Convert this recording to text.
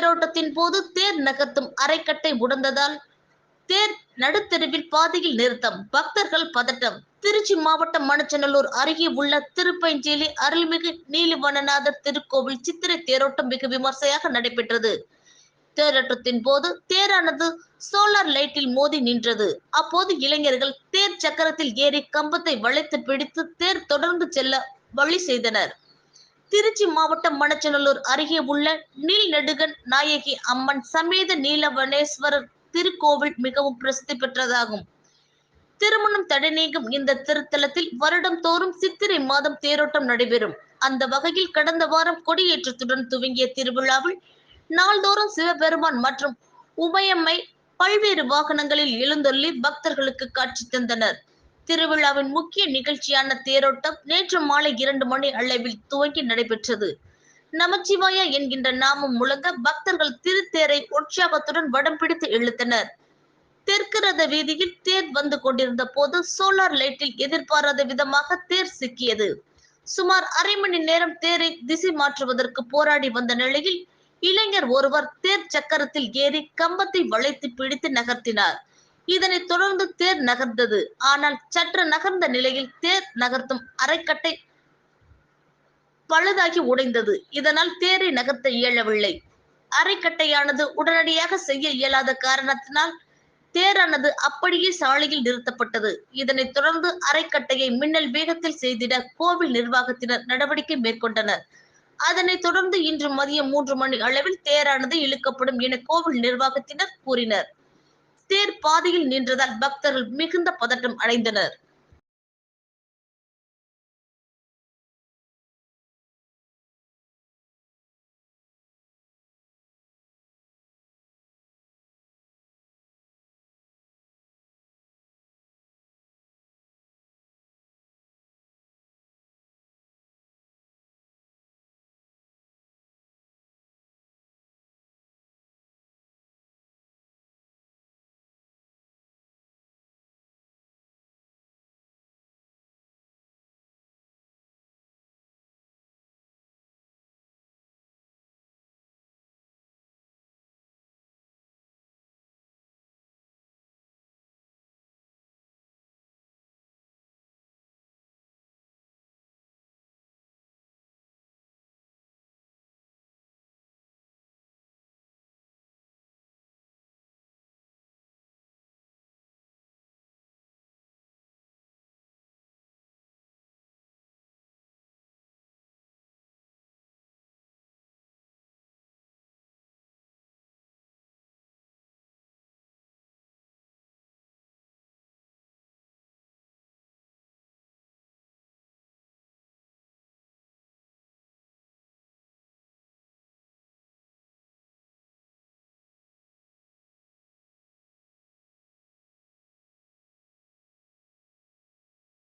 தேரோட்டத்தின் போது தேர் நகர்த்தும் அரைக்கட்டை உடந்ததால் தேர் நடுத்தெருவில் பாதையில் நிறுத்தம். பக்தர்கள் பதட்டம். திருச்சி மாவட்டம் மணச்சநல்லூர் அருகே உள்ள திருப்பஞ்சேலி அருள்மிகு நீலிவனநாதர் திருக்கோவில் சித்திரை தேரோட்டம் மிக விமர்சையாக நடைபெற்றது. தேரோட்டத்தின் போது தேரானது சோலார் லைட்டில் மோதி நின்றது. அப்போது இளைஞர்கள் தேர் சக்கரத்தில் ஏறி கம்பத்தை வளைத்து பிடித்து தேர் தொடர்ந்து செல்ல வழி செய்தனர். திருச்சி மாவட்டம் மணச்சநல்லூர் அருகே உள்ள நீல்நெடுகன் நாயகி அம்மன் சமேத நீலவனேஸ்வரர் திருக்கோவில் மிகவும் பிரசித்தி பெற்றதாகும். திருமணம் தடை நீங்கும் இந்த திருத்தலத்தில் வருடம் தோறும் சித்திரை மாதம் தேரோட்டம் நடைபெறும். அந்த வகையில் கடந்த வாரம் கொடியேற்றத்துடன் துவங்கிய திருவிழாவில் நாள்தோறும் சிவபெருமான் மற்றும் உமையம்மை பல்வேறு வாகனங்களில் எழுந்தொள்ளி பக்தர்களுக்கு காட்சி தந்தனர். திருவிழாவின் முக்கிய நிகழ்ச்சியான தேரோட்டம் நேற்று மாலை இரண்டு மணி அளவில் துவங்கி நடைபெற்றது. நமச்சிவாயா என்கின்ற நாமம் முழங்க பக்தர்கள் திருத்தேரை உற்சாகத்துடன் வடம் பிடித்து இழுத்தனர். தெற்கு ரத வீதியில் தேர் வந்து கொண்டிருந்த போது சோலார் லைட்டில் எதிர்பாராத விதமாக தேர் சிக்கியது. சுமார் அரை மணி நேரம் தேரை திசை மாற்றுவதற்கு போராடி வந்த நிலையில் இளைஞர் ஒருவர் தேர் சக்கரத்தில் ஏறி கம்பத்தை வளைத்து பிடித்து நகர்த்தினார். இதனைத் தொடர்ந்து தேர் நகர்ந்தது. ஆனால் சற்று நகர்ந்த நிலையில் தேர் நகர்த்தும் அரைக்கட்டை பழுதாகி உடைந்தது. இதனால் தேரை நகர்த்த இயலவில்லை. அரைக்கட்டையானது உடனடியாக செய்ய இயலாத காரணத்தினால் தேரானது அப்படியே சாலையில் நிறுத்தப்பட்டது. இதனைத் தொடர்ந்து அரைக்கட்டையை மின்னல் வேகத்தில் செய்திட கோவில் நிர்வாகத்தினர் நடவடிக்கை மேற்கொண்டனர். அதனைத் தொடர்ந்து இன்று மதியம் மூன்று மணி அளவில் தேரானது இழுக்கப்படும் என கோவில் நிர்வாகத்தினர் கூறினர். தேர் பாதையில் நின்றதால் பக்தர்கள் மிகுந்த பதட்டம் அடைந்தனர்.